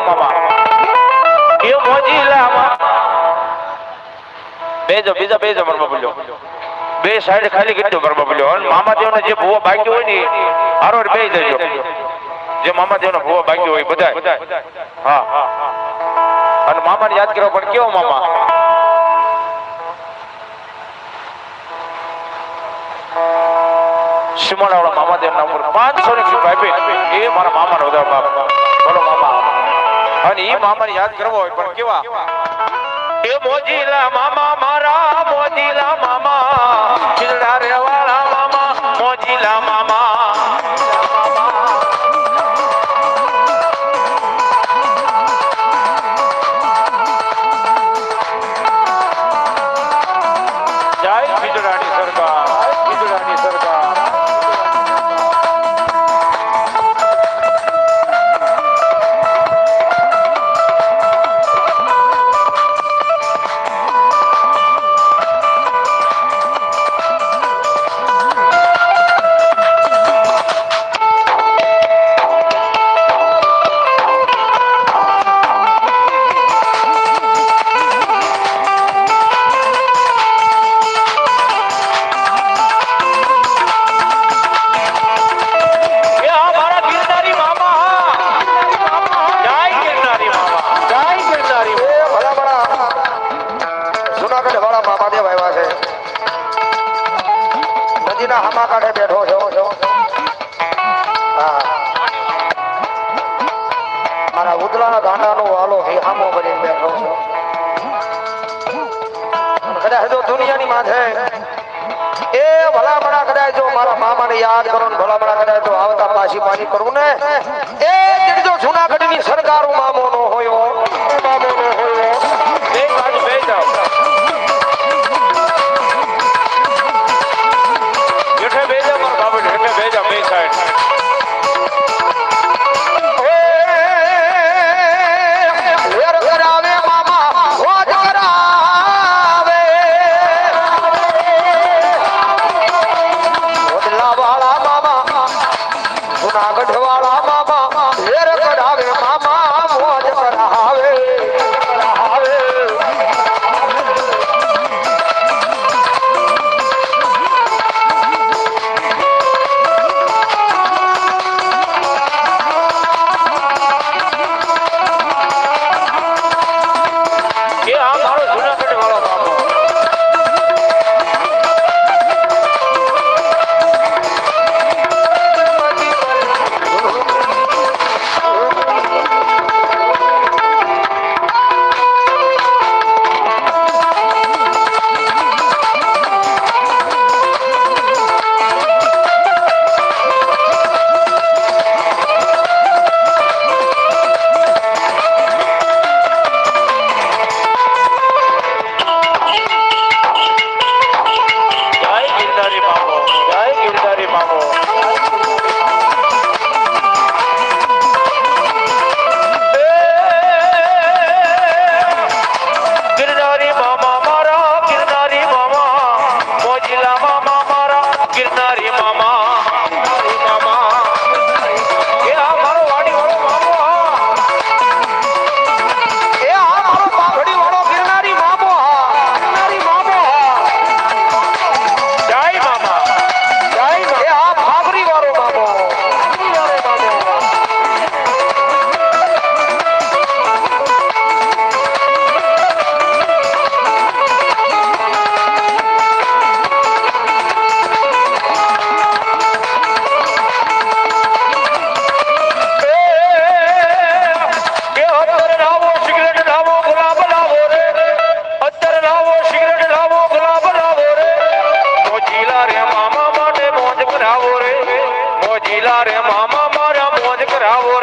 મામા? કે બે સાઈડ ખાલી કીધું દો બોલ્યો અને મામા દેવનો જે ભૂવો બાકી હોય ને હારો બે જજો જે મામા દેવનો ભૂવો બાકી હોય બધા હા. અને મામાને યાદ કરો, પણ કેવો મામા? સીમાડાવાળા મામા ના ઉપર પાંચસો ની કૃપા આપી. એ મારા મામા નો બાપ બોલો મામા. અને એ મામાને યાદ કરવો હોય પણ કેવા? એ મોજીલા મામા મારા અને કદાચ જો દુનિયાની માથે. એ ભલામણા ભલા કદાચ જો મારા મામાને યાદ કરો ને ભલા ભલા કદાચ જો આવતા પાછી પાણી કરું ને એ જો જુનાગઢની મામા